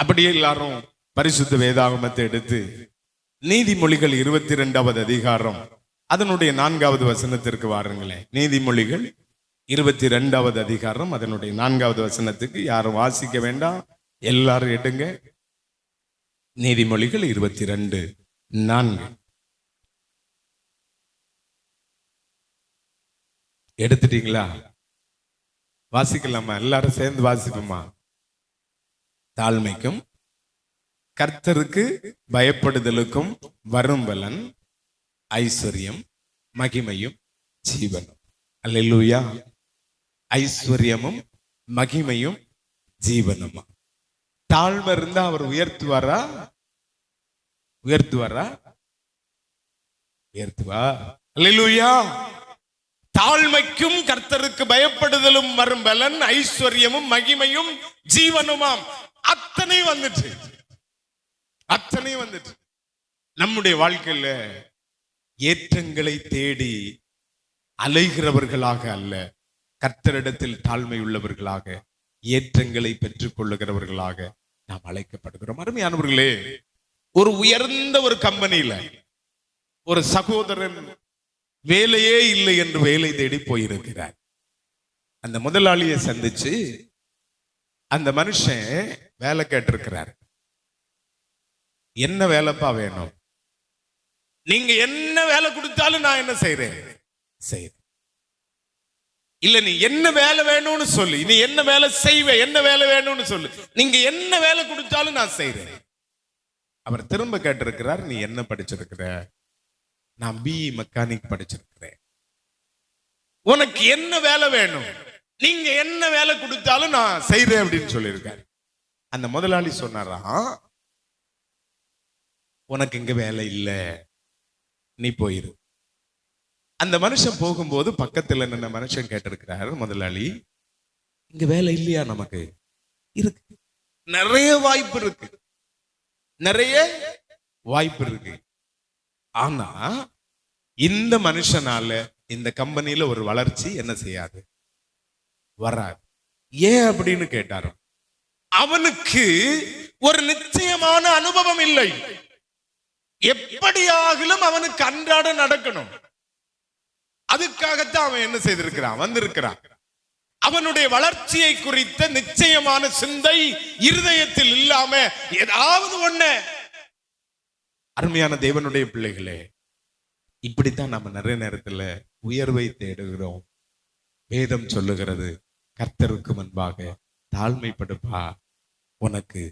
அப்படியே எல்லாரும் பரிசுத்த வேதாகமத்தை எடுத்து நீதிமொழிகள் இருபத்தி ரெண்டாவது அதிகாரம் அதனுடைய நான்காவது வசனத்திற்கு வாருங்களேன் நீதிமொழிகள் இருபத்தி ரெண்டாவது அதிகாரம் அதனுடைய நான்காவது வசனத்துக்கு யாரும் வாசிக்க வேண்டாம். எல்லாரும் எடுங்க. நீதிமொழிகள் இருபத்தி ரெண்டு நான்கு. எடுத்துட்டீங்களா? வாசிக்கலாமா? எல்லாரும் சேர்ந்து வாசிப்போமா? தாழ்மைக்கும் கர்த்தருக்கு பயப்படுதலுக்கும் வரும் பலன் ஐஸ்வர்யம் மகிமையும் ஜீவனும். அல்லேலூயா. ஐஸ்வர்யமும் மகிமையும் ஜீவனுமா. தாழ்மை இருந்தா அவர் உயர்த்துவாரா? உயர்த்துவாரா? உயர்த்துவா. அல்லேலூயா. தாழ்மைக்கும் கர்த்தருக்கு பயப்படுதலும் வரும் பலன் ஐஸ்வர்யமும் மகிமையும் ஜீவனுமாம். அத்தனையும் வந்துட்டு. அத்தனையும் வந்துட்டு. நம்முடைய வாழ்க்கையில ஏற்றங்களை தேடி அலைகிறவர்களாக அல்ல கர்த்தரிடத்தில் தாழ்மை உள்ளவர்களாக ஏற்றங்களை பெற்றுக் கொள்ளுகிறவர்களாக நாம் அழைக்கப்படுகிறோம். அருமையானவர்களே ஒரு உயர்ந்த ஒரு கம்பெனியில ஒரு சகோதரன் வேலையே இல்லை என்று வேலை தேடி போயிருக்கிறார். அந்த முதலாளியை சந்திச்சு அந்த மனுஷன் வேலை கேட்டிருக்கிறார். என்ன வேலைப்பா வேணும்? நீங்க என்ன வேலை கொடுத்தாலும் நான் என்ன செய்யறேன் செய்யறேன் இல்ல நீ என்ன வேலை வேணும்னு சொல்லு. நீ என்ன வேலை செய்வ என்ன வேலை வேணும்னு சொல்லு. நீங்க என்ன வேலை கொடுத்தாலும் நான் செய்யறேன் அவர் திரும்ப கேட்டிருக்கிறார் நீ என்ன படிச்சிருக்கிற? நான் பிஇ மெக்கானிக் படிச்சிருக்கிறேன். உனக்கு என்ன வேலை வேணும்? நீங்க என்ன வேலை கொடுத்தாலும் நான் செய்யறேன் அப்படின்னு சொல்லியிருக்காரு. அந்த முதலாளி சொன்னாராம் உனக்கு இங்க வேலை இல்ல. நீ போயிரு. அந்த மனுஷன் போகும்போது பக்கத்துல நின்ன மனுஷன் கேட்டிருக்கிறாரு முதலாளி. இங்க வேலை இல்லையா நமக்கு? இருக்கு. நிறைய வாய்ப்பு இருக்கு. நிறைய வாய்ப்பு இருக்கு. ஆனா இந்த மனுஷனால இந்த கம்பெனியில ஒரு வளர்ச்சி என்ன செய்யாது? வராது. ஏன் அப்படின்னு கேட்டாரு? அவனுக்கு ஒரு நிச்சயமான அனுபவம் இல்லை. எப்படியாகிலும் அவனுக்கு அன்றாட நடக்கணும். அதுக்காகத்தான் அவன் என்ன செய்திருக்கிறான்? வந்திருக்கிறான். அவனுடைய வளர்ச்சியை குறித்த நிச்சயமான சிந்தை இருதயத்தில் இல்லாம ஏதாவது ஒண்ணு. அருமையான தேவனுடைய பிள்ளைகளே இப்படித்தான் நம்ம நிறைய நேரத்துல உயர்வை தேடுகிறோம். வேதம் சொல்லுகிறது கர்த்தருக்கு முன்பாக தாழ்மைப்படுப்பா. உனக்கு